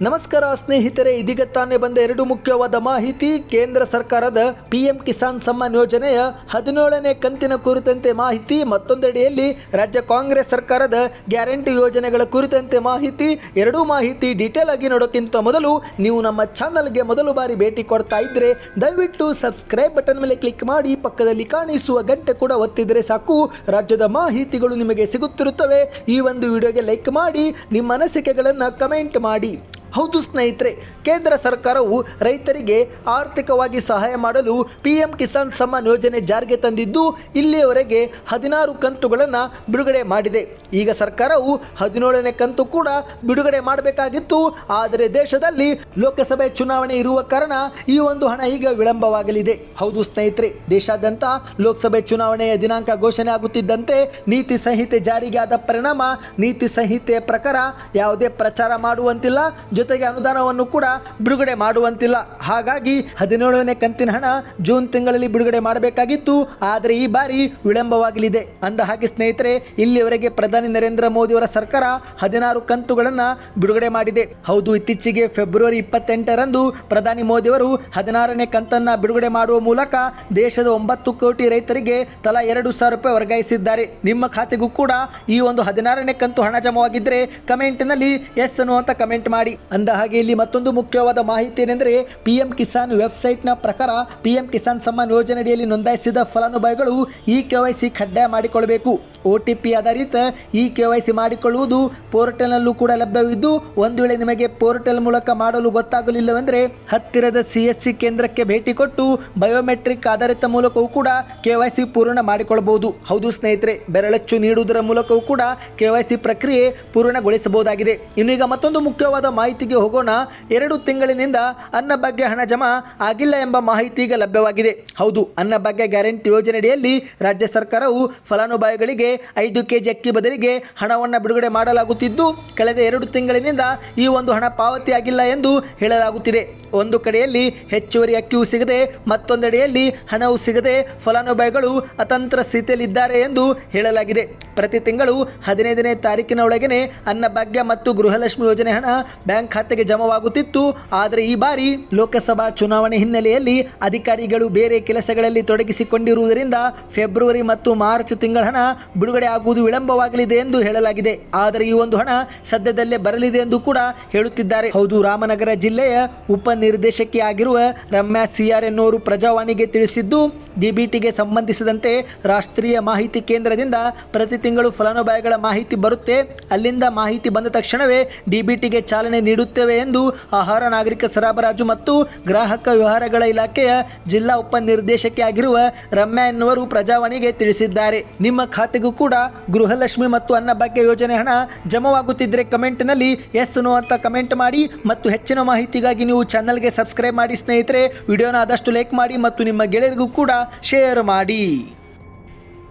ನಮಸ್ಕಾರ ಸ್ನೇಹಿತರೆ, ಇದೀಗ ತಾನೇ ಬಂದ ಎರಡು ಮುಖ್ಯವಾದ ಮಾಹಿತಿ. ಕೇಂದ್ರ ಸರ್ಕಾರದ ಪಿಎಂ ಕಿಸಾನ್ ಸಮ್ಮಾನ್ ಯೋಜನೆಯ ಹದಿನೇಳನೇ ಕಂತಿನ ಕುರಿತಂತೆ ಮಾಹಿತಿ. ಮತ್ತೊಂದೆಡೆಯಲ್ಲಿ ರಾಜ್ಯ ಕಾಂಗ್ರೆಸ್ ಸರ್ಕಾರದ ಗ್ಯಾರಂಟಿ ಯೋಜನೆಗಳ ಕುರಿತಂತೆ ಮಾಹಿತಿ. ಎರಡೂ ಮಾಹಿತಿ ಡೀಟೇಲ್ ಆಗಿ ನೋಡೋಕ್ಕಿಂತ ಮೊದಲು ನೀವು ನಮ್ಮ ಚಾನಲ್ಗೆ ಮೊದಲು ಬಾರಿ ಭೇಟಿ ಕೊಡ್ತಾ ಇದ್ರೆ ದಯವಿಟ್ಟು ಸಬ್ಸ್ಕ್ರೈಬ್ ಬಟನ್ ಮೇಲೆ ಕ್ಲಿಕ್ ಮಾಡಿ, ಪಕ್ಕದಲ್ಲಿ ಕಾಣಿಸುವ ಗಂಟೆ ಕೂಡ ಒತ್ತಿದರೆ ಸಾಕು. ರಾಜ್ಯದ ಮಾಹಿತಿಗಳು ನಿಮಗೆ ಸಿಗುತ್ತಿರುತ್ತವೆ. ಈ ಒಂದು ವಿಡಿಯೋಗೆ ಲೈಕ್ ಮಾಡಿ, ನಿಮ್ಮ ಅನಿಸಿಕೆಗಳನ್ನು ಕಮೆಂಟ್ ಮಾಡಿ. ಹೌದು ಸ್ನೇಹಿತರೆ, ಕೇಂದ್ರ ಸರ್ಕಾರವು ರೈತರಿಗೆ ಆರ್ಥಿಕವಾಗಿ ಸಹಾಯ ಮಾಡಲು ಪಿ ಎಂ ಕಿಸಾನ್ ಸಮ್ಮಾನ್ ಯೋಜನೆ ಜಾರಿಗೆ ತಂದಿದ್ದು, ಇಲ್ಲಿಯವರೆಗೆ ಹದಿನಾರು ಕಂತುಗಳನ್ನು ಬಿಡುಗಡೆ ಮಾಡಿದೆ. ಈಗ ಸರ್ಕಾರವು ಹದಿನೇಳನೇ ಕಂತು ಕೂಡ ಬಿಡುಗಡೆ ಮಾಡಬೇಕಾಗಿತ್ತು. ಆದರೆ ದೇಶದಲ್ಲಿ ಲೋಕಸಭೆ ಚುನಾವಣೆ ಇರುವ ಕಾರಣ ಈ ಒಂದು ಹಣ ಈಗ ವಿಳಂಬವಾಗಲಿದೆ. ಹೌದು ಸ್ನೇಹಿತರೆ, ದೇಶಾದ್ಯಂತ ಲೋಕಸಭೆ ಚುನಾವಣೆಯ ದಿನಾಂಕ ಘೋಷಣೆ ಆಗುತ್ತಿದ್ದಂತೆ ನೀತಿ ಸಂಹಿತೆ ಜಾರಿಗೆ ಆದ ಪರಿಣಾಮ, ನೀತಿ ಸಂಹಿತೆಯ ಪ್ರಕಾರ ಯಾವುದೇ ಪ್ರಚಾರ ಮಾಡುವಂತಿಲ್ಲ. ಜೊತೆಗೆ ಅನುದಾನವನ್ನು ಕೂಡ ಬಿಡುಗಡೆ ಮಾಡುವಂತಿಲ್ಲ. ಹಾಗಾಗಿ ಹದಿನೇಳನೇ ಕಂತಿನ ಹಣ ಜೂನ್ ತಿಂಗಳಲ್ಲಿ ಬಿಡುಗಡೆ ಮಾಡಬೇಕಾಗಿತ್ತು. ಆದರೆ ಈ ಬಾರಿ ವಿಳಂಬವಾಗಲಿದೆ. ಅಂದ ಹಾಗೆ ಸ್ನೇಹಿತರೆ, ಇಲ್ಲಿಯವರೆಗೆ ಪ್ರಧಾನಿ ನರೇಂದ್ರ ಮೋದಿಯವರ ಸರ್ಕಾರ ಹದಿನಾರು ಕಂತುಗಳನ್ನು ಬಿಡುಗಡೆ ಮಾಡಿದೆ. ಹೌದು, ಇತ್ತೀಚೆಗೆ ಫೆಬ್ರವರಿ ಇಪ್ಪತ್ತೆಂಟರಂದು ಪ್ರಧಾನಿ ಮೋದಿಯವರು ಹದಿನಾರನೇ ಕಂತನ್ನ ಬಿಡುಗಡೆ ಮಾಡುವ ಮೂಲಕ ದೇಶದ ಒಂಬತ್ತು ಕೋಟಿ ರೈತರಿಗೆ ತಲಾ ಎರಡು ಸಾವಿರ ರೂಪಾಯಿ ವರ್ಗಾಯಿಸಿದ್ದಾರೆ. ನಿಮ್ಮ ಖಾತೆಗೂ ಕೂಡ ಈ ಒಂದು ಹದಿನಾರನೇ ಕಂತು ಹಣ ಜಮವಾಗಿದ್ದರೆ ಕಮೆಂಟ್ನಲ್ಲಿ ಎಸ್ ಅನ್ನುವಂತ ಕಮೆಂಟ್ ಮಾಡಿ. ಅಂದ ಹಾಗೆ ಇಲ್ಲಿ ಮತ್ತೊಂದು ಮುಖ್ಯವಾದ ಮಾಹಿತಿ ಏನೆಂದರೆ ಪಿ ಎಂ ಕಿಸಾನ್ ವೆಬ್ಸೈಟ್ನ ಪ್ರಕಾರ ಪಿ ಎಂ ಕಿಸಾನ್ ಸಮ್ಮಾನ್ ಯೋಜನೆಯಡಿಯಲ್ಲಿ ನೋಂದಾಯಿಸಿದ ಫಲಾನುಭವಿಗಳು ಈ ಕೆ ವೈ ಸಿ ಕಡ್ಡಾಯ ಮಾಡಿಕೊಳ್ಳಬೇಕು. ಒ ಟಿ ಪಿ ಆಧಾರಿತ ಈ ಕೆ ವೈ ಸಿ ಮಾಡಿಕೊಳ್ಳುವುದು ಪೋರ್ಟಲ್ನಲ್ಲೂ ಕೂಡ ಲಭ್ಯವಿದ್ದು, ಒಂದು ವೇಳೆ ನಿಮಗೆ ಪೋರ್ಟಲ್ ಮೂಲಕ ಮಾಡಲು ಗೊತ್ತಾಗಲಿಲ್ಲವೆಂದರೆ ಹತ್ತಿರದ ಸಿ ಎಸ್ ಸಿ ಕೇಂದ್ರಕ್ಕೆ ಭೇಟಿ ಕೊಟ್ಟು ಬಯೋಮೆಟ್ರಿಕ್ ಆಧಾರಿತ ಮೂಲಕವೂ ಕೂಡ ಕೆ ವೈ ಸಿ ಪೂರ್ಣ ಮಾಡಿಕೊಳ್ಳಬಹುದು. ಹೌದು ಸ್ನೇಹಿತರೆ, ಬೆರಳಚ್ಚು ನೀಡುವುದರ ಮೂಲಕವೂ ಕೂಡ ಕೆ ವೈ ಸಿ ಪ್ರಕ್ರಿಯೆ ಪೂರ್ಣಗೊಳಿಸಬಹುದಾಗಿದೆ. ಇನ್ನು ಈಗ ಮತ್ತೊಂದು ಮುಖ್ಯವಾದ ಮಾಹಿತಿಗೆ ಹೋಗೋಣ. ಎರಡು ತಿಂಗಳಿನಿಂದ ಅನ್ನಭಾಗ್ಯ ಹಣ ಜಮಾ ಆಗಿಲ್ಲ ಎಂಬ ಮಾಹಿತಿ ಈಗ ಲಭ್ಯವಾಗಿದೆ. ಹೌದು ಅನ್ನಭಾಗ್ಯ ಗ್ಯಾರಂಟಿ ಯೋಜನೆಯಡಿಯಲ್ಲಿ ರಾಜ್ಯ ಸರ್ಕಾರವು ಫಲಾನುಭವಿಗಳಿಗೆ ಐದು ಕೆಜಿ ಅಕ್ಕಿ ಬದಲಿಗೆ ಹಣವನ್ನು ಬಿಡುಗಡೆ ಮಾಡಲಾಗುತ್ತಿದ್ದು, ಕಳೆದ ಎರಡು ತಿಂಗಳಿನಿಂದ ಈ ಒಂದು ಹಣ ಪಾವತಿಯಾಗಿಲ್ಲ ಎಂದು ಹೇಳಲಾಗುತ್ತಿದೆ. ಒಂದು ಕಡೆಯಲ್ಲಿ ಹೆಚ್ಚುವರಿ ಅಕ್ಕಿಯೂ ಸಿಗದೆ, ಮತ್ತೊಂದೆಡೆಯಲ್ಲಿ ಹಣವು ಸಿಗದೆ ಫಲಾನುಭವಿಗಳು ಅತಂತ್ರ ಸ್ಥಿತಿಯಲ್ಲಿದ್ದಾರೆ ಎಂದು ಹೇಳಲಾಗಿದೆ. ಪ್ರತಿ ತಿಂಗಳು ಹದಿನೈದನೇ ತಾರೀಕಿನ ಒಳಗೇನೆ ಅನ್ನಭಾಗ್ಯ ಮತ್ತು ಗೃಹಲಕ್ಷ್ಮಿ ಯೋಜನೆ ಹಣ ಬ್ಯಾಂಕ್ ಖಾತೆಗೆ ಜಮವಾಗುತ್ತಿತ್ತು. ಆದರೆ ಈ ಬಾರಿ ಲೋಕಸಭಾ ಚುನಾವಣೆ ಹಿನ್ನೆಲೆಯಲ್ಲಿ ಅಧಿಕಾರಿಗಳು ಬೇರೆ ಕೆಲಸಗಳಲ್ಲಿ ತೊಡಗಿಸಿಕೊಂಡಿರುವುದರಿಂದ ಫೆಬ್ರವರಿ ಮತ್ತು ಮಾರ್ಚ್ ತಿಂಗಳ ಹಣ ಬಿಡುಗಡೆ ಆಗುವುದು ವಿಳಂಬವಾಗಲಿದೆ ಎಂದು ಹೇಳಲಾಗಿದೆ. ಆದರೆ ಈ ಒಂದು ಹಣ ಸದ್ಯದಲ್ಲೇ ಬರಲಿದೆ ಎಂದು ಕೂಡ ಹೇಳುತ್ತಿದ್ದಾರೆ. ಹೌದು, ರಾಮನಗರ ಜಿಲ್ಲೆಯ ಉಪನಿರ್ದೇಶಕಿ ಆಗಿರುವ ರಮ್ಯಾ ಸಿಆರ್ ಎನ್ನುವರು ಪ್ರಜಾವಾಣಿಗೆ ತಿಳಿಸಿದ್ದು, ಡಿಬಿಟಿಗೆ ಸಂಬಂಧಿಸಿದಂತೆ ರಾಷ್ಟ್ರೀಯ ಮಾಹಿತಿ ಕೇಂದ್ರದಿಂದ ಪ್ರತಿ ತಿಂಗಳು ಫಲಾನುಭವಿಗಳ ಮಾಹಿತಿ ಬರುತ್ತೆ. ಅಲ್ಲಿಂದ ಮಾಹಿತಿ ಬಂದ ತಕ್ಷಣವೇ ಡಿಬಿಟಿಗೆ ಚಾಲನೆ ನೀಡುತ್ತೇವೆ ಎಂದು ಆಹಾರ ನಾಗರಿಕ ಸರಬರಾಜು ಮತ್ತು ಗ್ರಾಹಕ ವ್ಯವಹಾರಗಳ ಇಲಾಖೆಯ ಜಿಲ್ಲಾ ಉಪನಿರ್ದೇಶಕಿ ಆಗಿರುವ ರಮ್ಯಾ ಎನ್ನುವರು ಪ್ರಜಾವಾಣಿಗೆ ತಿಳಿಸಿದ್ದಾರೆ. ನಿಮ್ಮ ಖಾತೆಗೂ ಕೂಡ ಗೃಹಲಕ್ಷ್ಮಿ ಮತ್ತು ಅನ್ನಭಾಗ್ಯ ಯೋಜನೆ ಹಣ ಜಮವಾಗುತ್ತಿದ್ದರೆ ಕಮೆಂಟ್ನಲ್ಲಿ ಎಸ್ ನೋ ಅಂತ ಕಮೆಂಟ್ ಮಾಡಿ ಮತ್ತು ಹೆಚ್ಚಿನ ಮಾಹಿತಿಗಾಗಿ ನೀವು ಚಾನಲ್ಗೆ ಸಬ್ಸ್ಕ್ರೈಬ್ ಮಾಡಿ ಸ್ನೇಹಿತರೆ, ವಿಡಿಯೋನ ಆದಷ್ಟು ಲೈಕ್ ಮಾಡಿ ಮತ್ತು ನಿಮ್ಮ ಗೆಳೆಯರಿಗೂ ಕೂಡ ಶೇರ್ ಮಾಡಿ.